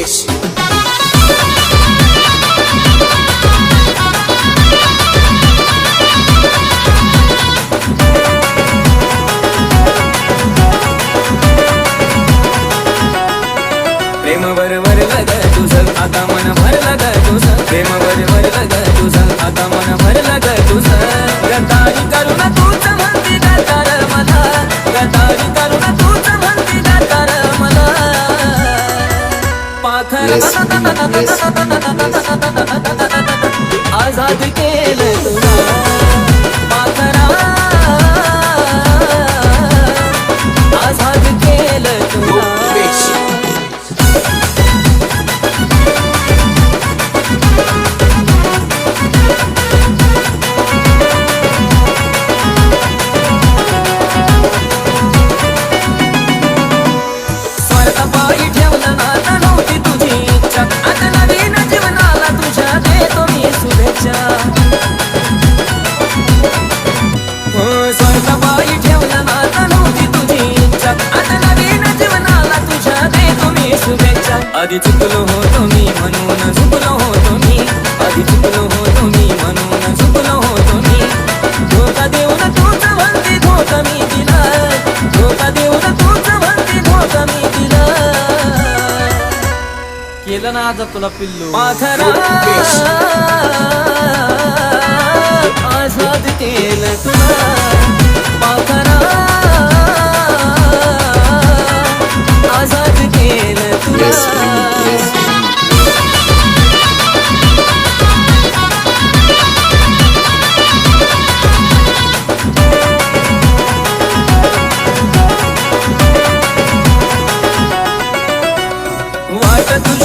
this. yes, yes, yes. आदि चुपलो हो तो नी मनो न सुपलो हो तो नी आदि चुपलो हो तो नी मनो न सुपलो हो तो नी धोका देव न तू चवंती धोका मी दिला धोका देव न तू चवंती धोका मी दिला केलं ना आज तुला पिल्लू माथरा आझाद केलं तुला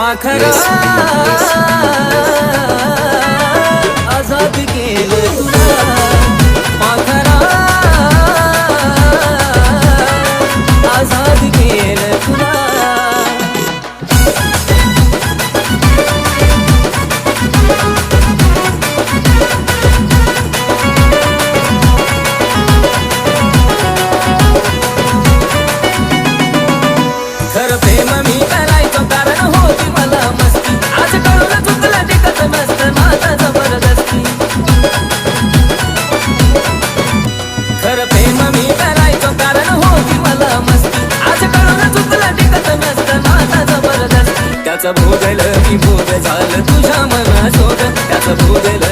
पाखरा त्याचं भोगल मी बोध झालं तुझ्या मनासोबत त्याचं भोगल